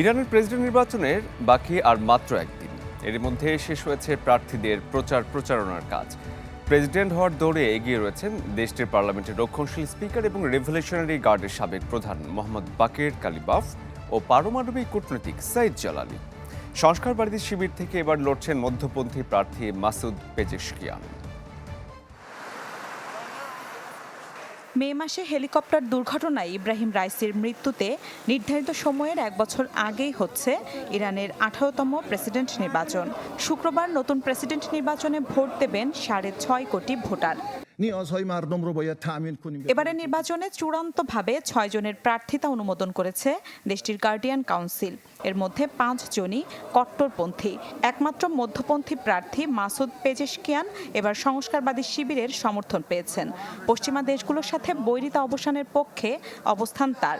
ইরানের প্রেসিডেন্ট নির্বাচনের বাকি আর মাত্র একদিন। এর মধ্যে শেষ হয়েছে প্রার্থীদের প্রচার প্রচারণার কাজ। প্রেসিডেন্ট হওয়ার দৌড়ে এগিয়ে রয়েছেন দেশটির পার্লামেন্টের রক্ষণশীল স্পিকার এবং রেভলিউশনারি গার্ডের সাবেক প্রধান মোহাম্মদ বাকের কালিবাফ ও পারমাণবিক কূটনীতিক সাইদ জালালি। সংস্কারবাদী শিবির থেকে এবার লড়ছেন মধ্যপন্থী প্রার্থী মাসুদ পেজেশকিয়ান। মে মাসে হেলিকপ্টার দুর্ঘটনায় ইব্রাহিম রাইসির মৃত্যুতে নির্ধারিত সময়ের এক বছর আগেই হচ্ছে ইরানের আঠারোতম প্রেসিডেন্ট নির্বাচন। শুক্রবার নতুন প্রেসিডেন্ট নির্বাচনে ভোট দেবেন সাড়ে ছয় কোটি ভোটার। এবারের নির্বাচনে চূড়ান্তভাবে ছয় জনের প্রার্থিতা অনুমোদন করেছে দেশটির গার্ডিয়ান কাউন্সিল। এর মধ্যে পাঁচ জনই কট্টরপন্থী। একমাত্র মধ্যপন্থী প্রার্থী মাসুদ পেজেশকিয়ান এবার সংস্কারবাদী শিবিরের সমর্থন পেয়েছেন। পশ্চিমা দেশগুলোর সাথে বৈরিতা অবসানের পক্ষে অবস্থান তার।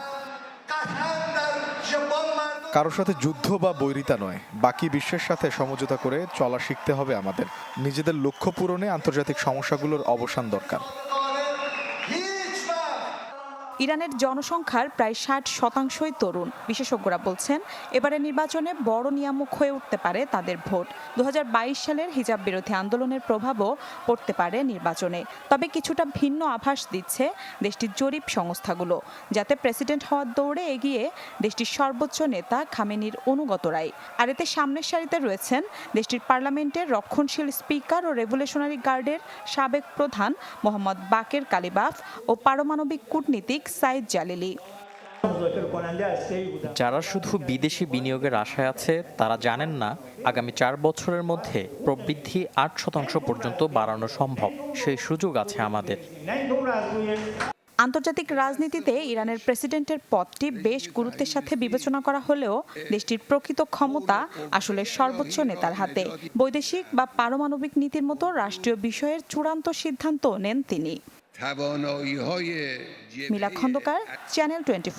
কারোর সাথে যুদ্ধ বা বৈরিতা নয়। বাকি বিশ্বের সাথে সমঝোতা করে চলা শিখতে হবে আমাদের। নিজেদের লক্ষ্য পূরণে আন্তর্জাতিক সমস্যাগুলোর অবসান দরকার। ইরানের জনসংখ্যার প্রায় ষাট শতাংশই তরুণ। বিশেষজ্ঞরা বলছেন এবারে নির্বাচনে বড় নিয়ামক হয়ে উঠতে পারে তাদের ভোট। দু হাজার বাইশ সালের হিজাব বিরোধী আন্দোলনের প্রভাবও পড়তে পারে নির্বাচনে। তবে কিছুটা ভিন্ন আভাস দিচ্ছে দেশটির জরিপ সংস্থাগুলো, যাতে প্রেসিডেন্ট হওয়ার দৌড়ে এগিয়ে দেশটির সর্বোচ্চ নেতা খামেনির অনুগতরাই আর এতে সামনের সারিতে রয়েছেন দেশটির পার্লামেন্টের রক্ষণশীল স্পিকার ও রেভলিউশনারি গার্ডের সাবেক প্রধান মোহাম্মদ বাকের কালিবাফ ও পারমাণবিক কূটনীতিক সাইদ জালিলি। যারা শুধু বিদেশি বিনিয়োগের আশায় আছে তারা জানেন না আগামী চার বছরের মধ্যে প্রবৃদ্ধি আট শতাংশ পর্যন্ত বাড়ানো সম্ভব। সেই সুযোগ আছে আমাদের। আন্তর্জাতিক রাজনীতিতে ইরানের প্রেসিডেন্টের পদটি বেশ গুরুত্বের সাথে বিবেচনা করা হলেও দেশটির প্রকৃত ক্ষমতা আসলে সর্বোচ্চ নেতার হাতে। বৈদেশিক বা পারমাণবিক নীতির মতো রাষ্ট্রীয় বিষয়ের চূড়ান্ত সিদ্ধান্ত নেন তিনি। توانایی های মিলা খন্দকার চ্যানেল টোয়েন্টি